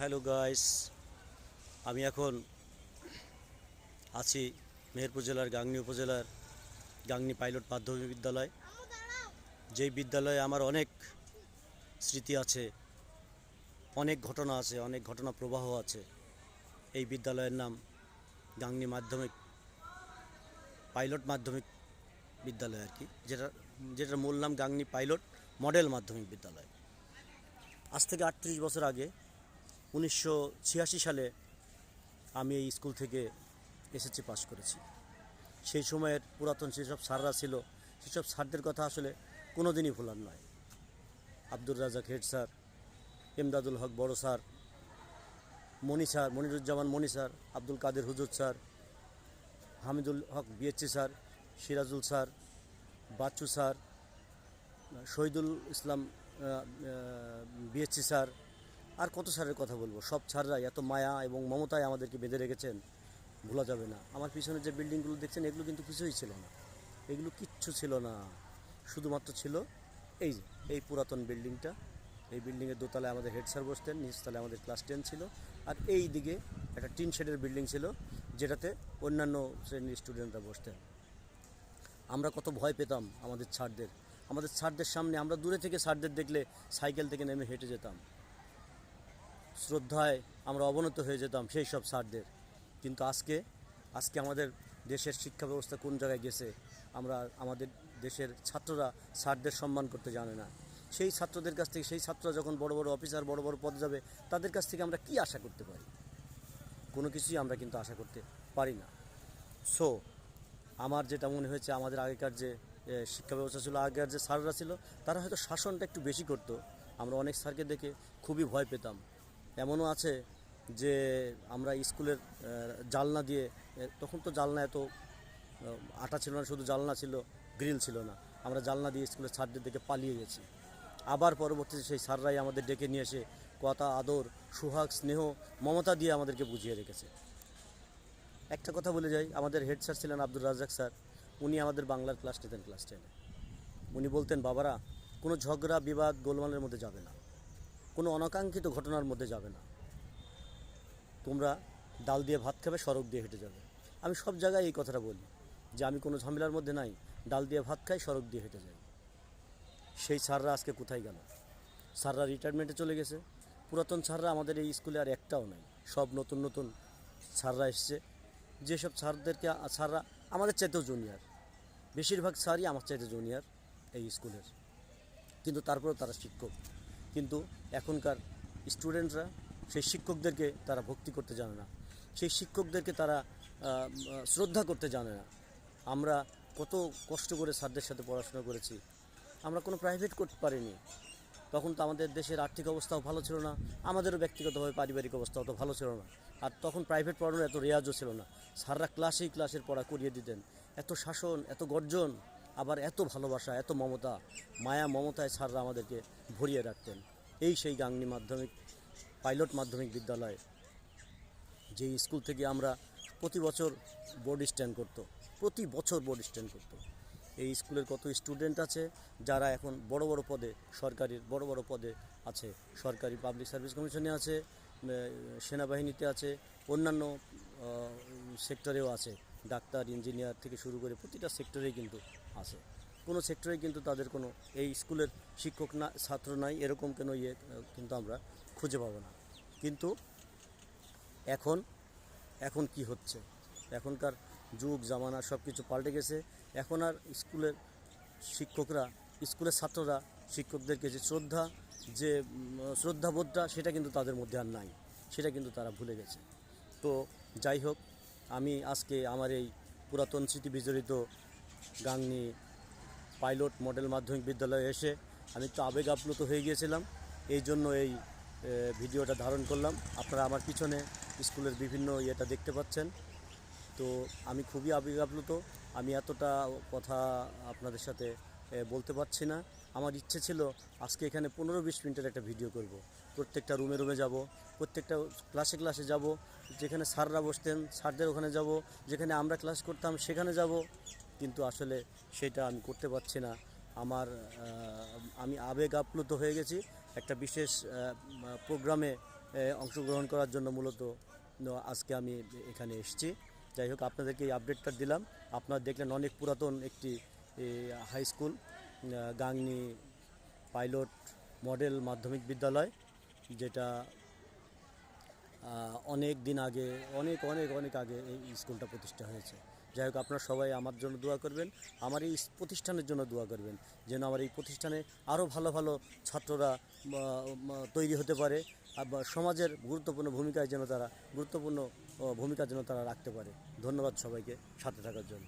Hello guys, আমি এখন আছি মেহেরপুর জেলার গাংনি উপজেলার গাংনি পাইলট মাধ্যমিক বিদ্যালয়। যেই বিদ্যালয়ে আমার অনেক স্মৃতি আছে, অনেক ঘটনা আছে, অনেক ঘটনা প্রবাহ আছে, এই বিদ্যালয়ের নাম গাংনি মাধ্যমিক, পাইলট মাধ্যমিক বিদ্যালয় আর কি, যেটা, যেটার মূল নাম গাংনি পাইলট মডেল মাধ্যমিক বিদ্যালয়। আজ থেকে আটত্রিশ বছর আগে উনিশশো ছিয়াশি সালে আমি এই স্কুল থেকে এসএসসি পাশ করেছি। সেই সময়ের পুরাতন যেসব স্যাররা ছিল, সেসব স্যারদের কথা আসলে কোনো দিনই ভোলার নয়। আব্দুর রাজাক হেড স্যার, এমদাদুল হক বড় sir, Moni sir, Moniruzzaman Moni sir, Abdul Kader হুজুর sir, Hamidul Haque BSc sir, Sirajul sir, Bachchu sir, Shahidul Islam BSc sir আর কত স্যারের কথা বলব? সব স্যাররাই এত মায়া এবং মমতায় আমাদেরকে বেঁধে রেখেছেন, ভোলা যাবে না। আমার পিছনে যে বিল্ডিংগুলো দেখছেন, এগুলো কিন্তু কিছুই ছিল না। এগুলো কিচ্ছু ছিল না। শুধুমাত্র ছিল এই যে, এই পুরাতন বিল্ডিংটা এই বিল্ডিংয়ের দোতলায় আমাদের হেড স্যার বসতেন নিচতলায় আমাদের ক্লাস টেন ছিল। আর এই দিকে একটা টিন শেডের বিল্ডিং ছিল, যেটাতে অন্যান্য শ্রেণির স্টুডেন্টরা বসতেন। আমরা কত ভয় পেতাম আমাদের ছাড়দের আমাদের ছাড়দের সামনে আমরা দূরে থেকে ছাড়দের দেখলে সাইকেল থেকে নেমে হেঁটে যেতাম। শ্রদ্ধায় আমরা অবনত হয়ে যেতাম সেই সব স্যারদের। কিন্তু আজকে আজকে আমাদের দেশের শিক্ষা ব্যবস্থা কোন জায়গায় গেছে, আমরা আমাদের দেশের ছাত্ররা স্যারদের সম্মান করতে জানে না। সেই ছাত্রদের কাছ থেকে, সেই ছাত্ররা যখন বড় বড় অফিসার, বড় বড় পদ যাবে, তাদের কাছ থেকে আমরা কি আশা করতে পারি? কোনো কিছুই আমরা কিন্তু আশা করতে পারি না। সো আমার যেটা মনে হয়েছে, আমাদের আগেকার যে শিক্ষা ব্যবস্থা ছিল, আগেকার যে স্যাররা ছিল, তারা হয়তো শাসনটা একটু বেশি করতো। আমরা অনেক স্যারকে দেখে খুবই ভয় পেতাম। এমনও আছে যে আমরা স্কুলের জালনা দিয়ে তখন তো জালনা এত আটা ছিল না, শুধু জালনা ছিল, গ্রিল ছিল না। আমরা জালনা দিয়ে স্কুলের স্যারদের দেখে পালিয়ে গেছি। আবার পরবর্তীতে সেই স্যাররাই আমাদের ডেকে নিয়ে এসে কথা, আদর, সুহাগ, স্নেহ, মমতা দিয়ে আমাদেরকে বুঝিয়ে রেখেছে। একটা কথা বলে যাই, আমাদের হেড স্যার ছিলেন আব্দুর রাজাক স্যার, উনি আমাদের বাংলার ক্লাস নিতেন ক্লাস টেনে। উনি বলতেন, বাবারা, কোনো ঝগড়া, বিবাদ গোলমালের মধ্যে যাবে না। কোনো অনাকাঙ্ক্ষিত ঘটনার মধ্যে যাবে না। তোমরা ডাল দিয়ে ভাত খাবে, সড়ক দিয়ে হেঁটে যাবে। আমি সব জায়গায় এই কথাটা বলি যে আমি কোনো ঝামেলার মধ্যে নাই, ডাল দিয়ে ভাত খাই, সড়ক দিয়ে হেঁটে যাই। সেই স্যাররা আজকে কোথায় গেল? স্যাররা রিটায়ারমেন্টে চলে গেছে। পুরাতন স্যাররা আমাদের এই স্কুলে আর একটাও নাই। সব নতুন নতুন স্যাররা এসছে। যেসব স্যারদেরকে, স্যাররা আমাদের চাইতেও জুনিয়র বেশিরভাগ স্যারই আমার চাইতে জুনিয়র এই স্কুলের। কিন্তু তারপরেও তারা শিক্ষক। কিন্তু এখনকার স্টুডেন্টরা সেই শিক্ষকদেরকে তারা ভক্তি করতে জানে না। সেই শিক্ষকদেরকে তারা শ্রদ্ধা করতে জানে না। আমরা কত কষ্ট করে স্যারদের সাথে পড়াশোনা করেছি। আমরা কোনো প্রাইভেট করতে পারিনি। তখন তো আমাদের দেশের আর্থিক অবস্থাও ভালো ছিল না। আমাদেরও ব্যক্তিগতভাবে পারিবারিক অবস্থা অত ভালো ছিল না। আর তখন প্রাইভেট পড়ানোর এত রেয়াজও ছিল না। স্যাররা ক্লাসেই ক্লাসের পড়া করিয়ে দিতেন। এত শাসন, এত গর্জন। আবার এত ভালোবাসা, এত মমতা, মায়া মমতায় স্যাররা আমাদেরকে ভরিয়ে রাখতেন। এই সেই গাংনী মাধ্যমিক, পাইলট মাধ্যমিক বিদ্যালয় যে স্কুল থেকে আমরা প্রতি বছর বোর্ড স্ট্যান্ড করতো, প্রতি বছর বোর্ড স্ট্যান্ড করতো। এই স্কুলের কত স্টুডেন্ট আছে, যারা এখন বড় বড় পদে সরকারির বড় বড় পদে আছে। সরকারি পাবলিক সার্ভিস কমিশনে আছে সেনাবাহিনীতে আছে, অন্যান্য সেক্টরেও আছে। ডাক্তার, ইঞ্জিনিয়ার থেকে শুরু করে প্রতিটা সেক্টরেই কিন্তু আছে। কোনো সেক্টরে কিন্তু তাদের কোনো এই স্কুলের শিক্ষক না, ছাত্র নাই, এরকম কোনো ইয়ে কিন্তু আমরা খুঁজে পাবো না। কিন্তু এখন এখন কি হচ্ছে? এখনকার যুগ, জামানা সব কিছু পাল্টে গেছে। এখন আর স্কুলের শিক্ষকরা, স্কুলের ছাত্ররা, শিক্ষকদেরকে যে শ্রদ্ধা, যে শ্রদ্ধাবোধটা, সেটা কিন্তু তাদের মধ্যে আর নাই। সেটা কিন্তু তারা ভুলে গেছে। তো যাই হোক আমি আজকে আমার এই পুরাতন স্মৃতি বিজড়িত গাংনি পাইলট, মডেল, মাধ্যমিক বিদ্যালয়ে এসে আমি একটু আবেগ আপ্লুত হয়ে গিয়েছিলাম। এই জন্য এই ভিডিওটা ধারণ করলাম। আপনারা আমার পিছনে স্কুলের বিভিন্ন ইয়েটা দেখতে পাচ্ছেন। তো আমি খুবই আবেগ আপ্লুত। আমি এতটা কথা আপনাদের সাথে বলতে পারছি না। আমার ইচ্ছে ছিল আজকে এখানে পনেরো বিশ মিনিটের একটা ভিডিও করব। প্রত্যেকটা রুমে রুমে যাব, প্রত্যেকটা ক্লাসে ক্লাসে যাব, যেখানে স্যাররা বসতেন, স্যারদের ওখানে যাব, যেখানে আমরা ক্লাস করতাম সেখানে যাব। কিন্তু আসলে সেটা আমি করতে পারছি না। আমার আমি আবেগ আপ্লুত হয়ে গেছি। একটা বিশেষ প্রোগ্রামে অংশগ্রহণ করার জন্য মূলত আজকে আমি এখানে এসেছি। যাই হোক, আপনাদেরকে এই আপডেটটা দিলাম। আপনারা দেখলেন অনেক পুরাতন একটি high school Gangni pilot model মাধ্যমিক বিদ্যালয়। যেটা অনেক দিন আগে, অনেক অনেক অনেক আগে এই স্কুলটা প্রতিষ্ঠা হয়েছে। যাই হোক, আপনারা সবাই আমার জন্য দোয়া করবেন, আমার এই প্রতিষ্ঠানের জন্য দোয়া করবেন, যেন আমার এই প্রতিষ্ঠানে আরও ভালো ভালো ছাত্ররা তৈরি হতে পারে সমাজের গুরুত্বপূর্ণ ভূমিকায় যেন তারা, গুরুত্বপূর্ণ ভূমিকা যেন তারা রাখতে পারে। ধন্যবাদ সবাইকে সাথে থাকার জন্য।